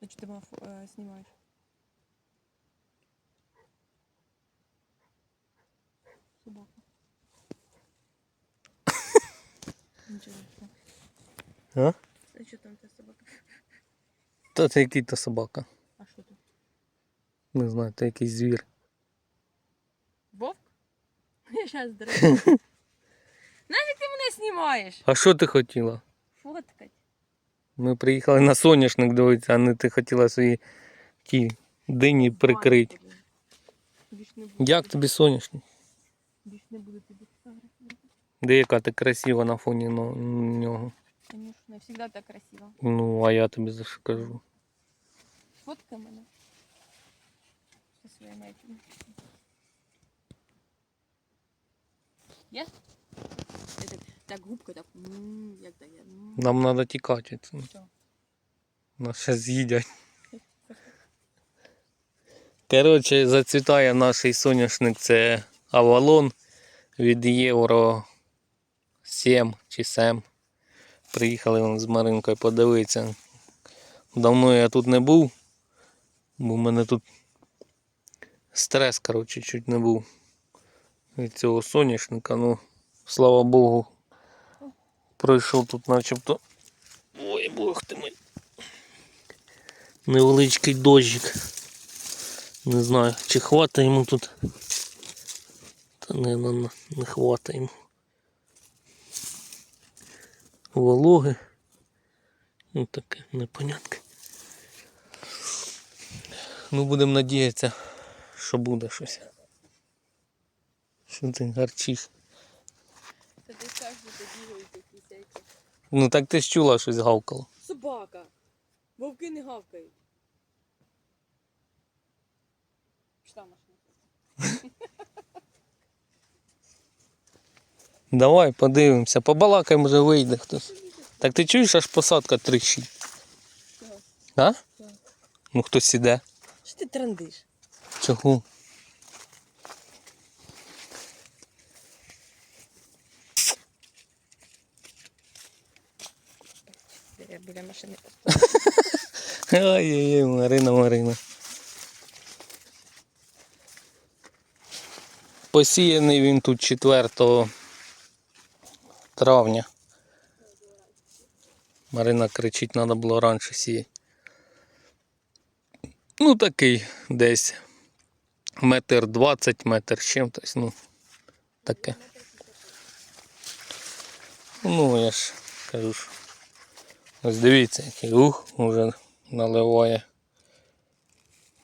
А что ты э, снимаешь? Собака. Ничего. А? А что там та собака? Та це який то собака. А что тут? Не знаю, це якийсь звір. Вовк? Я сейчас дрожу. Нафиг ты меня снимаешь? А що ти хотіла? Фоткать. Ми приїхали на соняшник дивитися, а не ти хотіла свої ті дині прикрити. Як тобі соняшник? Більш не буду тобі фотографувати. Де яка ти красива на фоні но- нього? Конечно, всегда так красиво. Ну, а я тобі за що кажу. Фоткай мене. Зі своїми. Є? Так, губка так, м, як я, м. Нам треба тікати. цього. Що? Нас ще з'їдять. Коротше, зацвітає наш соняшник, це Авалон від Євро 7 чи 7. Приїхали вон з Маринкою подивитися. Давно я тут не був, бо в мене тут стрес, коротше, чуть не був від цього соняшника. Ну, слава Богу, пройшов тут начебто. Ой, Бог ти мій. Невеличкий дощик. Не знаю, чи хватає йому тут. Та не, не, не, хватає йому. Вологи. Ну таке непонятке. Ну будемо надіятися, що буде щось. Що ти гарчиш? Та ти скажеш, що ти бігають якісь эти. Ну так ти ж чула щось гавкало. Собака. Вовки не гавкають. Пішла машина. Давай подивимося, побалакаємо, може вийде хтось. Так ти чуєш, аж посадка тричить. А? Так. Ну хтось іде. Що ти трандиш? Чого? Я біля машини Ай-яй-яй, Марина, Марина. Посіяний він тут 4 травня. Марина кричить, треба було раніше сіяти. Ну такий десь метр двадцять, метр чим-то, ну таке. Ну, я ж кажу, що Ось дивіться, який ух вже наливає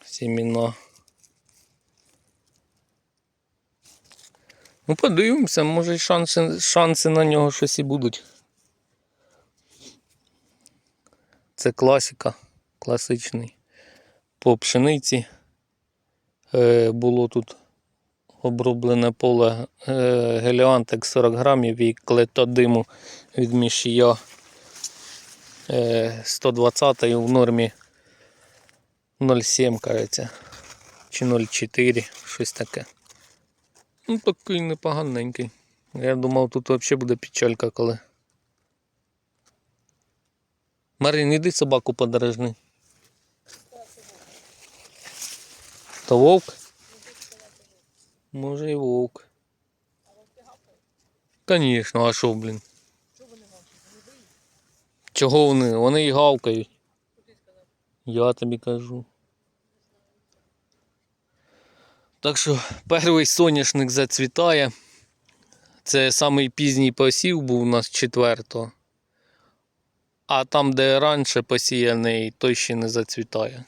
сіміна. Ну, подивимося, може шанси, шанси на нього щось і будуть. Це класика, класичний. По пшениці е, було тут оброблене поле е, геліантек 40 грамів і клетодиму від мішія 120 в нормі 0,7, кажеться. Чи 0,4, щось таке. Ну, такий непоганенький. Я думав, тут взагалі буде печалька, коли. Марин, іди собаку подорожни. То вовк? Може і вовк. Звісно, а що, блін? Чого вони? Вони і гавкають. Я тобі кажу. Так що перший соняшник зацвітає. Це самий пізній посів був у нас четвертого. А там, де раніше посіяний, той ще не зацвітає.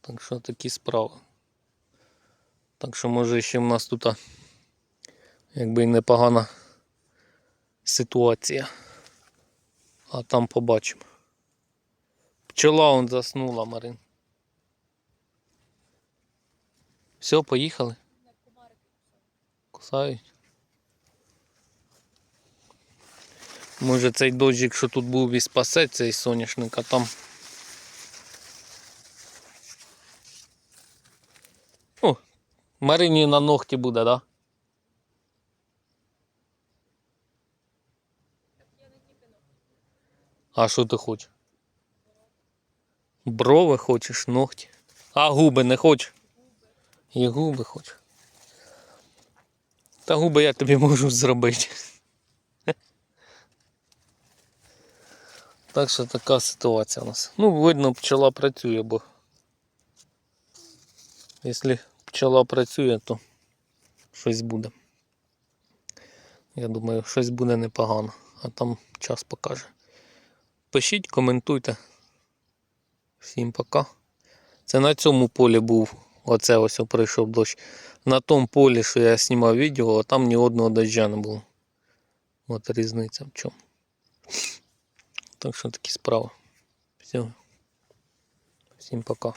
Так що такі справи. Так що може ще в нас тут якби непогана ситуація. А там побачимо. Пчола он заснула, Марин. Все, поїхали. Кусають. Може цей дощик, що тут був і спасе цей соняшник, а там. О, Марині на ногті буде, да? А що ти хочеш? Брови хочеш, ногті. А губи не хочеш? І губи хочеш. Та губи я тобі можу зробити. Так що така ситуація у нас. Ну, видно, пчела працює, бо якщо пчела працює, то щось буде. Я думаю, щось буде непогано, а там час покаже. Пишіть, коментуйте. Всім пока. Це на цьому полі був. Оце ось прийшов дощ. На тому полі, що я знімав відео, а там ні одного доща не було. От різниця в чому. Так що такі справи. Все. Всім пока.